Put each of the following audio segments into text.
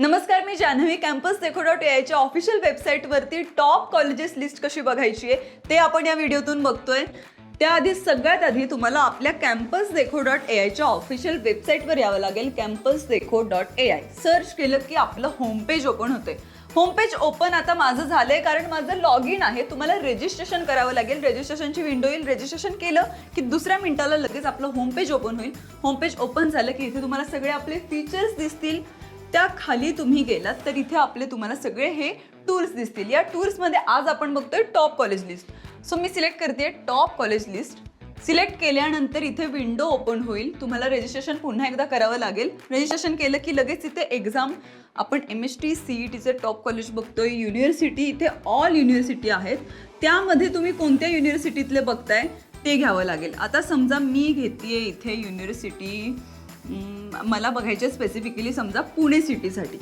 नमस्कार मी जान्हवी कॅम्पस देखो डॉट एआयच्या ऑफिशियल वेबसाईटवरती टॉप कॉलेजेस लिस्ट कशी बघायची आहे ते आपण या व्हिडिओतून बघतोय. त्याआधी सगळ्यात आधी तुम्हाला आपल्या कॅम्पस देखो डॉट ए आयच्या ऑफिशियल वेबसाईटवर यावं लागेल कॅम्पस देखो डॉट ए आय सर्च केलं की आपलं होमपेज ओपन होते होमपेज ओपन आता माझं झालं आहे कारण माझं लॉग इन आहे. तुम्हाला रजिस्ट्रेशन करावं लागेल. रजिस्ट्रेशनची विंडो येईल. रजिस्ट्रेशन केलं की दुसऱ्या मिनिटाला लगेच आपलं होमपेज ओपन होईल. होमपेज ओपन झालं की इथे तुम्हाला सगळे आपले फीचर्स दिसतील. त्या खाली तुम्ही गेलात तर इथे आपले तुम्हाला सगळे हे टूर्स दिसतील. या टूर्समध्ये आज आपण बघतोय टॉप कॉलेज लिस्ट. सो मी सिलेक्ट करते टॉप कॉलेज लिस्ट. सिलेक्ट केल्यानंतर इथे विंडो ओपन होईल. तुम्हाला रजिस्ट्रेशन पुन्हा एकदा करावं लागेल. रजिस्ट्रेशन केलं की लगेच इथे एक्झाम आपण M S T C E टीचे टॉप कॉलेज बघतोय. युनिव्हर्सिटी इथे ऑल युनिव्हर्सिटी आहेत. त्यामध्ये तुम्ही कोणत्या युनिव्हर्सिटीतले बघताय ते घ्यावं लागेल. आता समजा मी घेते इथे युनिव्हर्सिटी मला बघायचे स्पेसिफिकली समजा पुणे सिटीसाठी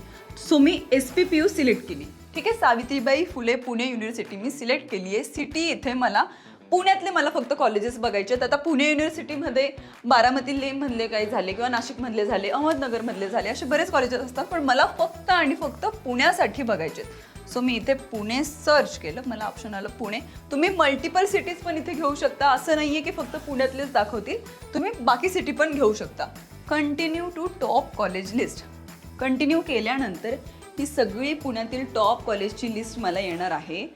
सो मी S P P U select केली. ठीक आहे? सावित्रीबाई फुले पुणे युनिव्हर्सिटी मी सिलेक्ट केली आहे. सिटी इथे मला पुण्यातले मला फक्त कॉलेजेस बघायचे आहेत. आता पुणे युनिव्हर्सिटीमध्ये बारामती मधले काही झाले किंवा नाशिकमधले झाले अहमदनगरमधले झाले असे बरेच कॉलेजेस असतात. पण मला फक्त आणि फक्त पुण्यासाठी बघायचे आहेत. सो मी इथे पुणे सर्च केलं. मला ऑप्शन आलं पुणे. तुम्ही मल्टिपल सिटीज पण इथे घेऊ शकता. असं नाही आहे की फक्त पुण्यातलेच दाखवतील. तुम्ही बाकी सिटी पण घेऊ शकता. Continue to top college list continue केल्यानंतर ही सगळी पुण्यातील टॉप कॉलेजची लिस्ट मला येणार आहे.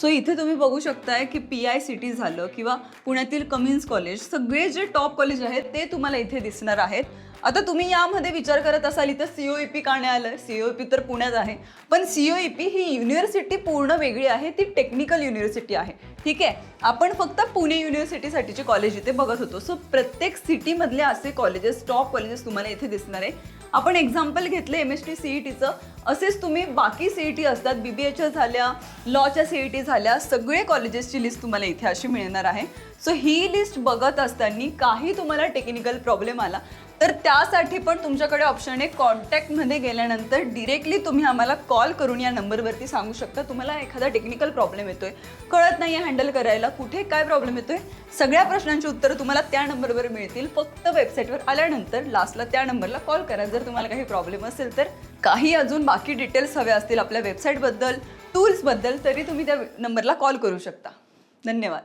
सो इथे तुम्ही बघू शकताय की पी आय सी टी झालं किंवा पुण्यातील कमिन्स कॉलेज सगळे जे टॉप कॉलेज आहेत ते तुम्हाला इथे दिसणार आहेत. आता तुम्ही यामध्ये विचार करत असाल इथं सीओ ई पी का नाही आलं. सीओ ई पी तर पुण्यात आहे. पण सीओ ई पी ही युनिव्हर्सिटी पूर्ण वेगळी आहे ती टेक्निकल युनिव्हर्सिटी आहे. ठीक आहे? आपण फक्त पुणे युनिव्हर्सिटीसाठीचे कॉलेज इथे बघत होतो. सो प्रत्येक सिटीमधले असे कॉलेजेस टॉप कॉलेजेस तुम्हाला इथे दिसणार आहे. आपण एक्झाम्पल घेतलं M S T C E टीचं असेच तुम्ही बाकी सी ई टी असतात बी बी एच्या झाल्या लॉच्या सी ई टी झाल्या सगळे कॉलेजेसची लिस्ट तुम्हाला इथे अशी मिळणार आहे. सो ही लिस्ट बघत असताना काही तुम्हाला टेक्निकल प्रॉब्लेम आला. तर त्यासाठी पण तुमच्याकडे ऑप्शन आहे. कॉन्टॅक्टमध्ये गेल्यानंतर डिरेक्टली तुम्ही आम्हाला कॉल करून या नंबरवरती सांगू शकता. तुम्हाला एखादा टेक्निकल प्रॉब्लेम येतोय. कळत नाही आहे हँडल करायला. कुठे काय प्रॉब्लेम येतोय? सगळ्या प्रश्नांची उत्तरं तुम्हाला त्या नंबरवर मिळतील. फक्त वेबसाईटवर आल्यानंतर लास्टला त्या नंबरला कॉल करा. जर तुम्हाला काही प्रॉब्लेम असेल तर. काही अजून बाकी डिटेल्स हवे असतील आपल्या वेबसाईटबद्दल टूल्सबद्दल तरी तुम्ही त्या नंबरला कॉल करू शकता. धन्यवाद.